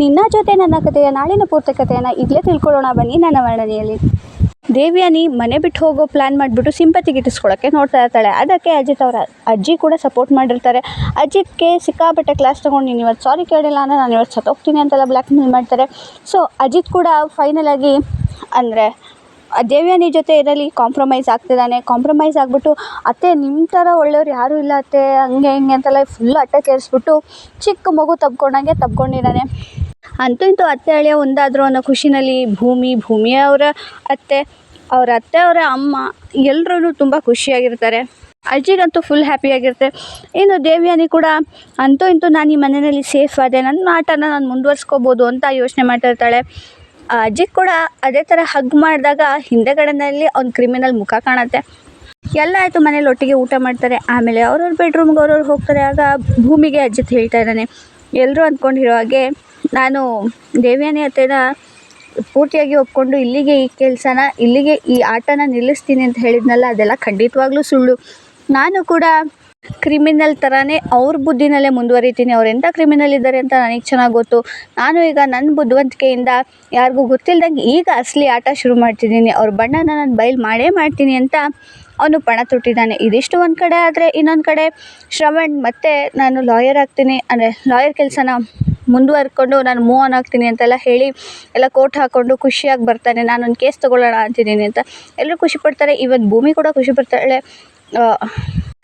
ನಿನ್ನ ಜೊತೆ ನನ್ನ ಕಥೆಯ ನಾಳಿನ ಪೂರ್ತಿ ಕಥೆಯನ್ನು ಈಗಲೇ ತಿಳ್ಕೊಳ್ಳೋಣ ಬನ್ನಿ ನನ್ನ ವರ್ಣನೆಯಲ್ಲಿ. ದೇವ್ಯಾನಿ ಮನೆ ಬಿಟ್ಟು ಹೋಗೋ ಪ್ಲ್ಯಾನ್ ಮಾಡಿಬಿಟ್ಟು ಸಿಂಪತಿ ಗಿಟ್ಟಿಸ್ಕೊಳ್ಳೋಕ್ಕೆ ನೋಡ್ತಾ ಇರ್ತಾಳೆ. ಅದಕ್ಕೆ ಅಜಿತ್ ಅವರ ಅಜ್ಜಿ ಕೂಡ ಸಪೋರ್ಟ್ ಮಾಡಿರ್ತಾರೆ. ಅಜಿತ್ಗೆ ಸಿಕ್ಕಾಪಟ್ಟೆ ಕ್ಲಾಸ್ ತೊಗೊಂಡು, ನೀನು ಇವತ್ತು ಸಾರಿ ಕೇಳಿಲ್ಲ ಅಂದರೆ ನಾನು ಇವತ್ತು ಸತ್ತೋಗ್ತೀನಿ ಅಂತೆಲ್ಲ ಬ್ಲ್ಯಾಕ್ ಮೇಲ್ ಮಾಡ್ತಾರೆ. ಸೊ ಅಜಿತ್ ಕೂಡ ಫೈನಲ್ ಆಗಿ ಅಂದರೆ, ದೇವ್ಯಾನಿ ಜೊತೆ ಇದರಲ್ಲಿ ಕಾಂಪ್ರಮೈಸ್ ಆಗ್ತಿದ್ದಾನೆ. ಕಾಂಪ್ರಮೈಸ್ ಆಗಿಬಿಟ್ಟು, ಅತ್ತೆ ನಿಮ್ಮ ಥರ ಒಳ್ಳೆಯವ್ರು ಯಾರೂ ಇಲ್ಲ ಅತ್ತೆ, ಹಂಗೆ ಹಿಂಗೆ ಅಂತೆಲ್ಲ ಫುಲ್ ಅಟ್ಟೆ ಕೇರಿಸ್ಬಿಟ್ಟು ಚಿಕ್ಕ ಮಗು ತಬ್ಕೊಂಡಂಗೆ ತಬ್ಕೊಂಡಿದ್ದಾನೆ ಅಂತೂ ಇಂತೂ ಅತ್ತೆ, ಅಳಿಯ ಒಂದಾದರೂ ಅನ್ನೋ ಖುಷಿನಲ್ಲಿ ಭೂಮಿ ಭೂಮಿಯವರ ಅತ್ತೆ, ಅವರ ಅತ್ತೆ, ಅವರ ಅಮ್ಮ ಎಲ್ಲರೂ ತುಂಬ ಖುಷಿಯಾಗಿರ್ತಾರೆ. ಅಜ್ಜಿಗಂತೂ ಫುಲ್ ಹ್ಯಾಪಿಯಾಗಿರುತ್ತೆ ಇನ್ನು ದೇವಿಯಾನಿ ಕೂಡ ಅಂತೂ ಇಂತೂ ನಾನು ಈ ಮನೆಯಲ್ಲಿ ಸೇಫ್ ಆದೆ. ನನ್ನ ಆಟನ ನಾನು ಮುಂದುವರ್ಸ್ಕೋಬೋದು ಅಂತ ಯೋಚನೆ ಮಾಡ್ತಾ ಇರ್ತಾಳೆ. ಅಜ್ಜಿ ಕೂಡ ಅದೇ ಥರ ಹಗ್ ಮಾಡಿದಾಗ ಹಿಂದೆಗಡೆನಲ್ಲಿ ಅವ್ನ ಕ್ರಿಮಿನಲ್ ಮುಖ ಕಾಣುತ್ತೆ. ಎಲ್ಲ ಆಯಿತು, ಮನೇಲಿ ಒಟ್ಟಿಗೆ ಊಟ ಮಾಡ್ತಾರೆ. ಆಮೇಲೆ ಅವ್ರವ್ರ ಬೆಡ್ರೂಮ್ಗೆ ಅವ್ರವ್ರು ಹೋಗ್ತಾರೆ. ಆಗ ಭೂಮಿಗೆ ಅಜ್ಜಿತ್ ಹೇಳ್ತಾ ಇದ್ದಾನೆ. ಎಲ್ಲರೂ ಅಂದ್ಕೊಂಡಿರೋ ಹಾಗೆ ನಾನು ದೇವ್ಯಾನಿ ಹತ್ತಿರ ಪೂರ್ತಿಯಾಗಿ ಒಪ್ಕೊಂಡು ಇಲ್ಲಿಗೆ ಈ ಕೆಲಸನ, ಇಲ್ಲಿಗೆ ಈ ಆಟನ ನಿಲ್ಲಿಸ್ತೀನಿ ಅಂತ ಹೇಳಿದ್ನಲ್ಲ, ಅದೆಲ್ಲ ಖಂಡಿತವಾಗ್ಲೂ ಸುಳ್ಳು. ನಾನು ಕೂಡ ಕ್ರಿಮಿನಲ್ ಥರನೇ ಅವ್ರ ಬುದ್ಧಿನಲ್ಲೇ ಮುಂದುವರಿತೀನಿ, ಅವ್ರು ಎಂಥ ಕ್ರಿಮಿನಲ್ ಇದ್ದಾರೆ ಅಂತ ನನಗೆ ಚೆನ್ನಾಗಿ ಗೊತ್ತು. ನಾನು ಈಗ ನನ್ನ ಬುದ್ಧಿವಂತಿಕೆಯಿಂದ ಯಾರಿಗೂ ಗೊತ್ತಿಲ್ಲದಂಗೆ ಈಗ ಅಸಲಿ ಆಟ ಶುರು ಮಾಡ್ತಿದ್ದೀನಿ. ಅವ್ರ ಬಣ್ಣನ ನಾನು ಬಯಲು ಮಾಡೇ ಮಾಡ್ತೀನಿ ಅಂತ ಅವನು ಪಣ ತೊಟ್ಟಿದ್ದಾನೆ. ಇದಿಷ್ಟು ಒಂದು ಕಡೆ ಆದರೆ ಇನ್ನೊಂದು ಕಡೆ ಶ್ರವಣ್ ಮತ್ತೆ ನಾನು ಲಾಯರ್ ಆಗ್ತೀನಿ. ಅಂದರೆ ಲಾಯರ್ ಕೆಲಸನ ಮುಂದುವರ್ಕೊಂಡು ನಾನು ಮೂವ್ ಆನ್ ಆಗ್ತೀನಿ ಅಂತೆಲ್ಲ ಹೇಳಿ ಎಲ್ಲ ಕೋಟ್ ಹಾಕ್ಕೊಂಡು ಖುಷಿಯಾಗಿ ಬರ್ತಾನೆ. ನಾನೊಂದು ಕೇಸ್ ತೊಗೊಳ್ಳೋಣ ಅಂತಿದ್ದೀನಿ ಅಂತ. ಎಲ್ಲರೂ ಖುಷಿ ಪಡ್ತಾರೆ. ಇವತ್ತು ಭೂಮಿ ಕೂಡ ಖುಷಿ ಪಡ್ತಾಳೆ. ಆ,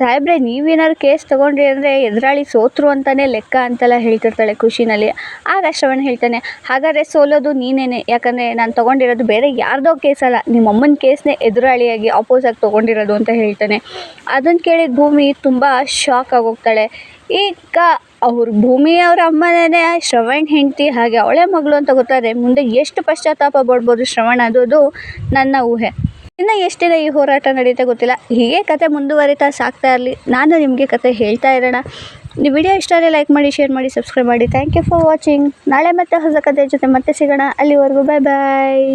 ಸಾಹೇಬ್ರೆ ನೀವೇನಾದ್ರು ಕೇಸ್ ತೊಗೊಂಡ್ರಿ ಅಂದರೆ ಎದುರಾಳಿ ಸೋತ್ರು ಅಂತಲೇ ಲೆಕ್ಕ ಅಂತೆಲ್ಲ ಹೇಳ್ತಿರ್ತಾಳೆ ಖುಷಿನಲ್ಲಿ. ಆಗ ಶ್ರವಣ್ ಹೇಳ್ತಾನೆ ಹಾಗಾದರೆ ಸೋಲೋದು ನೀನೇನೆ? ಯಾಕಂದರೆ ನಾನು ತೊಗೊಂಡಿರೋದು ಬೇರೆ ಯಾರ್ದೋ ನಿಮ್ಮ ಅಮ್ಮನ ಕೇಸ್ನೇ ಎದುರಾಳಿಯಾಗಿ ಆಪೋಸಾಗಿ ತೊಗೊಂಡಿರೋದು ಅಂತ ಹೇಳ್ತಾನೆ. ಅದನ್ನು ಕೇಳಿದ ಭೂಮಿ ತುಂಬ ಶಾಕ್ ಆಗೋಗ್ತಾಳೆ ಈಗ ಅವ್ರ ಭೂಮಿ ಅವ್ರ ಅಮ್ಮನೇ ಶ್ರವಣ್ ಹೆಂಡತಿ ಹಾಗೆ ಅವಳೇ ಮಗಳು ಅಂತ ಗೊತ್ತಾದರೆ ಮುಂದೆ ಎಷ್ಟು ಪಶ್ಚಾತ್ತಾಪ ಪಡ್ಬೋದು ಶ್ರವಣ್ ಅದೋದು ನನ್ನ ಊಹೆ. ಇನ್ನು ಎಷ್ಟಿದೆ ಈ ಹೋರಾಟ ನಡೆಯುತ್ತೆ ಗೊತ್ತಿಲ್ಲ. ಹೀಗೆ ಕತೆ ಮುಂದುವರಿತಾ ಸಾಕ್ತಾ ಇರಲಿ. ನಾನು ನಿಮಗೆ ಕತೆ ಹೇಳ್ತಾ ಇರೋಣ. ನೀವು ವಿಡಿಯೋ ಇಷ್ಟ ಆದರೆ ಲೈಕ್ ಮಾಡಿ ಶೇರ್ ಮಾಡಿ ಸಬ್ಸ್ಕ್ರೈಬ್ ಮಾಡಿ. ಥ್ಯಾಂಕ್ ಯು ಫಾರ್ ವಾಚಿಂಗ್ ನಾಳೆ ಮತ್ತೆ ಹೊಸ ಕತೆ ಜೊತೆ ಮತ್ತೆ ಸಿಗೋಣ. ಅಲ್ಲಿವರೆಗೂ ಬಾಯ್ ಬಾಯ್